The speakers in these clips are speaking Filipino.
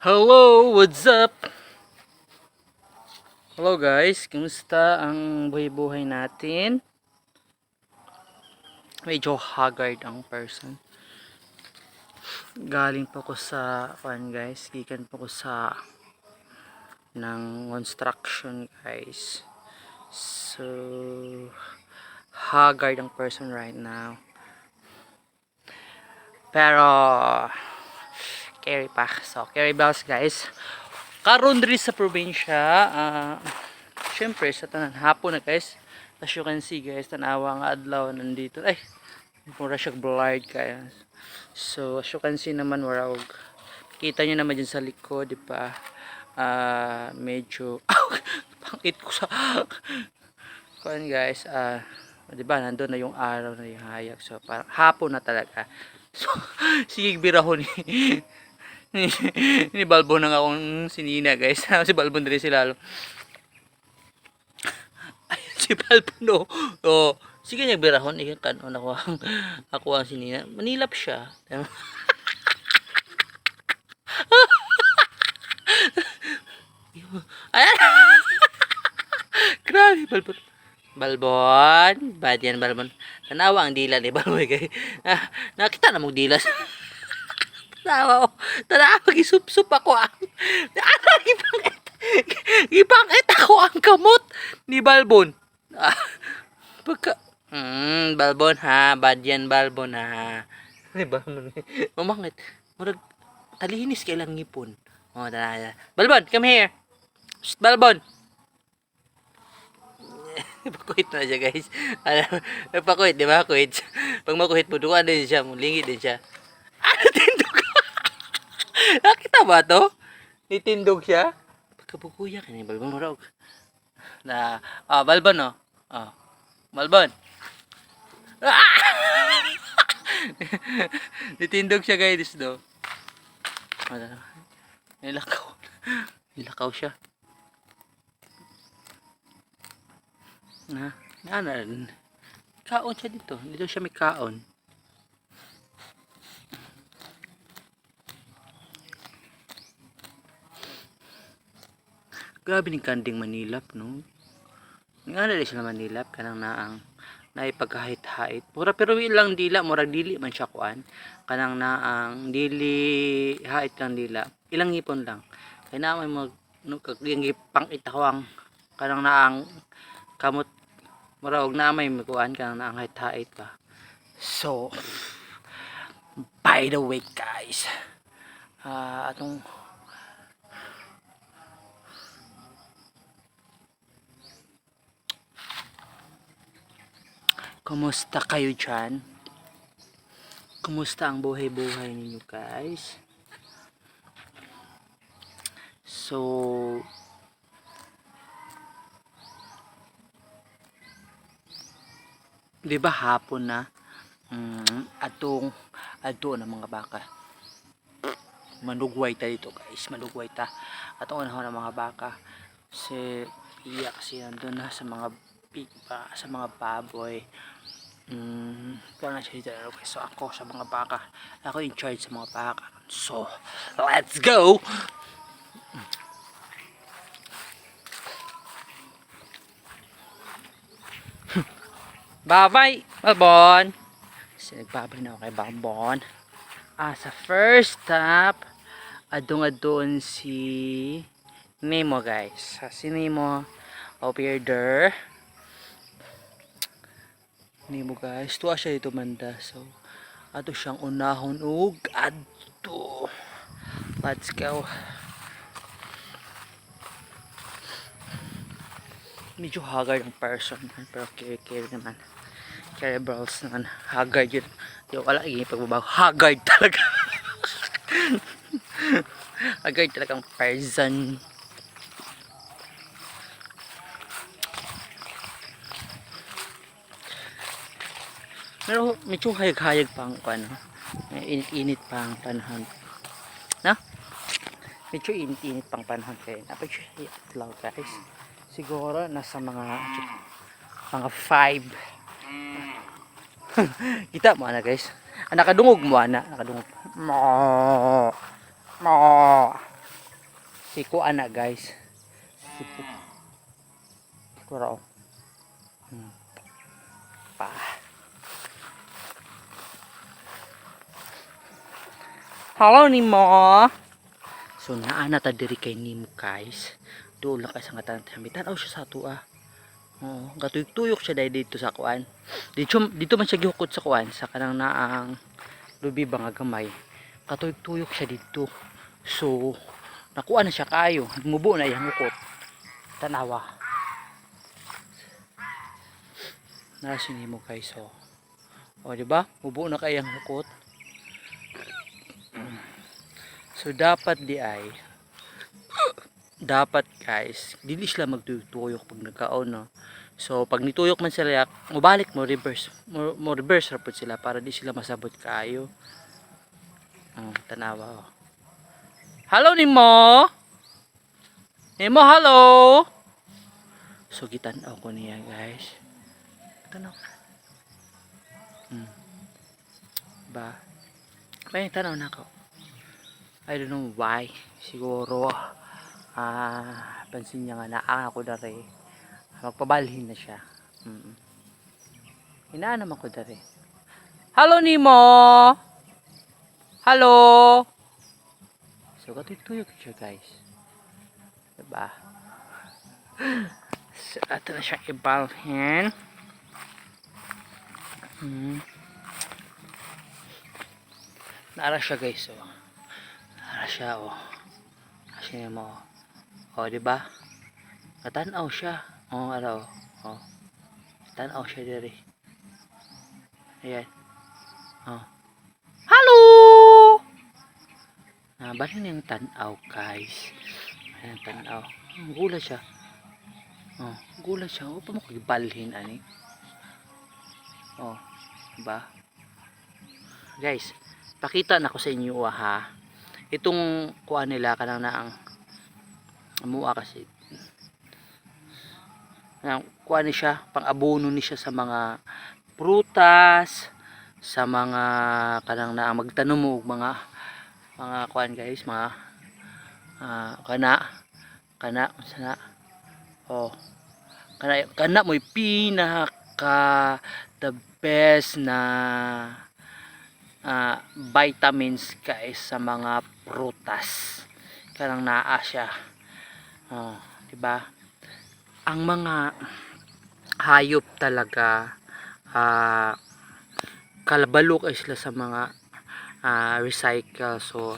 Hello, what's up? Hello guys, kumusta ang buhay-buhay natin? Medyo haggard ang person. Galing pa ko sa, kuan guys, gikan pa ko sa ng construction guys. So, haggard ang person right now. Pero, carry pa. So, carry bells guys. Karon diri sa probinsya, ah syempre sa tanan hapon na guys. As you can see guys, tanawa nga adlaw nandito. Ay, mura siya blurred kaya. So, as you can see naman wala kita nyo naman dyan sa likod, di ba? Ah, medyo pangit ko sa Kuan guys, ah di ba nandoon na yung araw na yung hayag. So, parang hapon na talaga. So, sige birahon ni ni, Balbo na nga akong sinina guys. si Balbo na rin sila. Ayun si Balbo no. Oh, sige nagbirahon ikan kanon ako ang ako ang sinina. Manilap siya. Ayan. Grabe, Balbon. Balbon. Bad yan, Balbon. Tanawa ang dila ni Balbon. Kay. Ah, nakita na mong dilas. Tanawa ko. Tanawa, gisup-sup ako ang. Ano, gipangit. Gipangit ako ang kamot ni Balbon. Ah, pagka. Hmm, Balbon ha. Bad yan, Balbon ha. Ni Balbon. Mamangit. Murag, talinis kailang ngipon. Oh, tanawa. Balbon, come here. Shh, Balbon. Pakuhit na siya guys. Nagpakuhit, di ba? Kuhit. Pag makuhit mo, duwa din siya. Mulingit din siya. Ano tindog? Nakita ba to? Nitindog siya? Pagkabukuya ka ni Balbon Marog. Na, ah, Balbon oh. Ah, Balbon. Ah! Nitindog siya guys do. Nilakaw. Nilakaw siya. Na, na, kaon siya dito. Dito siya may kaon. Grabe ni kanding manilap, no? Nga na sila manilap, kanang naang naipagkahit-hait. Mura pero ilang dila, murag dili man siya kuan. Kanang naang dili hait lang dila. Ilang ngipon lang. Kaya na may mag no, kaging pang itawang kanang naang kamot murag na may kuan kanang naang hait-hait pa. So, by the way guys, ah atong Kumusta kayo dyan? Kumusta ang buhay-buhay ninyo guys? So, di ba hapon na? Mm, atong ato ng mga baka. Manugway ta dito guys manugway ta. Atong unahon ng mga baka. Si iya kasi nandun na sa mga pig pa sa mga baboy mm, kaya na siya okay, so ako sa mga baka ako in charge sa mga baka so let's go Bye-bye, Balbon. Kasi nagbabay na ako kay Balbon. Ah, sa first stop, adong-adon si Nemo, guys. Ah, Si Nemo, over there. Nemo, guys. Tuwa siya dito manda. So, ato siyang unahon ug adto. Let's go. medyo haggard ang person pero carry carry naman carry brawls naman haggard yun di wala yung pagbabago haggard talaga haggard talaga ang person pero medyo hayag-hayag pa ang ano init-init pa ang panahon. Na? Medyo init-init pang panahon kaya napag siya atlaw guys. Siguro nasa mga mga 5 kita mo na guys. Ah, nakadungog mo ana. Nakadungog. Mo. Mo. Si kuan na guys. Si pu Kura oh. Hmm. Pa. Hello Nimo. So naa na ta diri kay Nimo guys. Doon lang kay sa ngatan tamitan oh siya sa ato ah. Oh, gatuyok-tuyok siya dahil dito sa kuan. Dito dito man siya gihukod sa kuan sa kanang naang lubi ba nga gamay. Katuyok-tuyok siya dito. So nakuha na siya kayo. Mubo na yang hukot. Tanawa. Nasa mo guys oh. O di ba? Mubo na kayang hukot. So dapat di ay dapat guys, dili sila magtuyok pag nagkaon no. So pag nituyok man sila, mubalik mo reverse, mo, mo reverse rapod sila para di sila masabot kaayo. Oh, tanawa oh. Hello Nimo. Nimo, hello. So gitanaw niya guys. Tanaw. Hmm. Ba. May tanaw na ako. I don't know why. Siguro ah pansin niya nga na ako dari. Magpabalhin na siya. Mm. Inaan naman ko dari. Hello Nimo. Hello. So katuyok siya guys. Diba? So ato na siya ibalhin. Hmm. Naara siya guys oh. Siya oh. Kasi mo. Oh, di ba? Natanaw siya. Oh, ano oh. Oh. Tanaw siya diri. Ayan. Oh. Hello! Ah, na yung tanaw, guys. Ayan, tanaw. Ang gula siya. Oh, gula siya. Oh, pa mo kagibalhin, ani. Oh, ba? Guys, pakita na ko sa inyo ah, ha. Itong kuha nila kanang na ang mua kasi. Ang kuha ni siya pang abono ni siya sa mga prutas sa mga kanang na magtanom og mga mga kuan guys mga ah, kana kana sana oh kana kana mo pinaka the best na ah, vitamins guys sa mga prutas. Kanang naa siya. Oh, di ba ang mga hayop talaga ah kalabalo kay sila sa mga ah, recycle so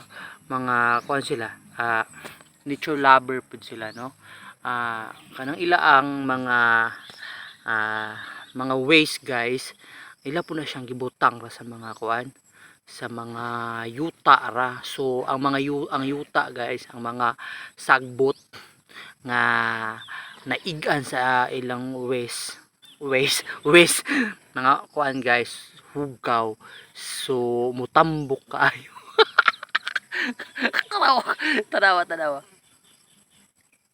mga kuan sila ah, nature lover pud sila no? Ah, kanang ilaang mga ah, mga waste guys ila po na siyang gibutang ra sa mga kuan sa mga yuta ra. So ang mga yu, ang yuta guys ang mga sagbot nga naigan sa ilang waste waste waste mga kuan guys hugaw. So mutambok kaayo. Tanawa tanawa tanawa.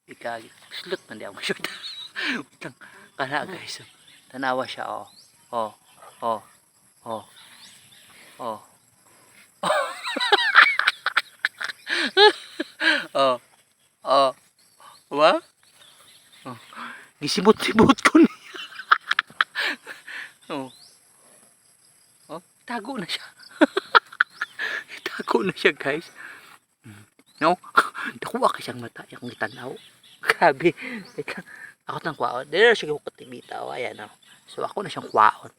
Ikagi. Slot man di ako shoot utang kana guys. Tanawa siya oh. Oh oh oh. Oh oh. Oh. Wa oh. gisimot-simot ko niya. Oh. Oh tago na siya. Tago na siya guys. Mm. no? Nakuha ka siyang mata yung tanaw. Grabe. Ako tang kwaon. Dito siya ni bitaw ayan oh. so ako na siyang kwaon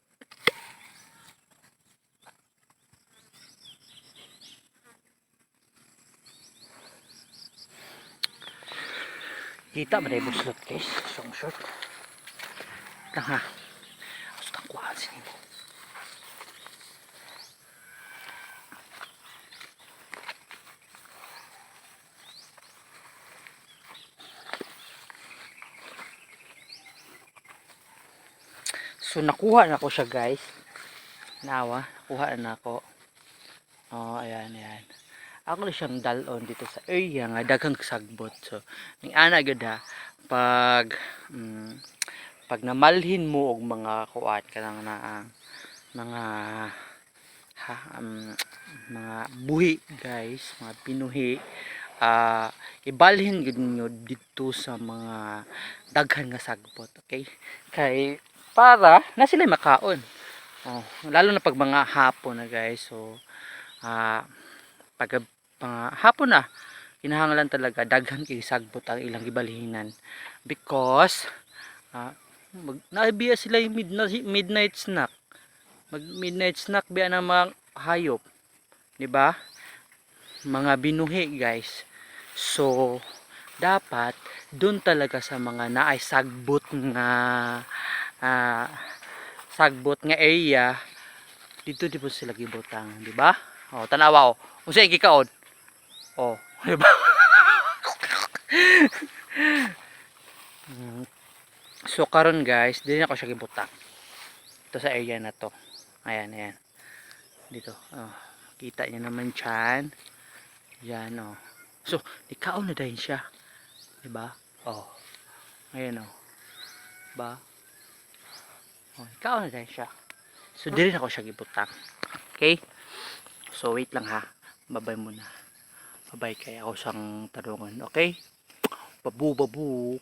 Kita man ay buslot guys. Song short. Lang ha. Gusto kang kuhaan sa nimo. So nakuha na ko siya guys. Nawa, nakuha na ako. Oh, ayan, ayan ako na siyang dalon dito sa area nga daghang sagbot. So ning ana gud pag mm, pag namalhin mo og mga kuat kanang na mga ha, um, mga buhi guys mga pinuhi ah ibalhin gud ninyo dito sa mga daghan nga sagbot okay? Kay para na sila makaon. Oh, lalo na pag mga hapon na guys. So ah pag mga hapon na. Kinahanglan talaga. Daghan kay sagbot ang ilang gibalhinan because ah mag naibiya sila yung midnight, midnight snack. Mag midnight snack biya ng mga hayop. Di ba? Mga binuhi guys. So dapat doon talaga sa mga naay sagbot nga ah, sagbot nga area dito di po sila gibutang di ba? Oh tanawa oh unsa yung gikaon oh di ba Mm. so karon guys dili ako siya gibutang ito sa area na to. Ayan ayan. Dito oh. Kita niyo naman chan yan oh. So ikaw na dahil siya. Di ba oh. Ayan oh. Ba oh ikaw na dahil siya. So dili na ako siya gibutang okay? So wait lang ha. Babay muna babay kay ako sang tarungan okay? Babu babu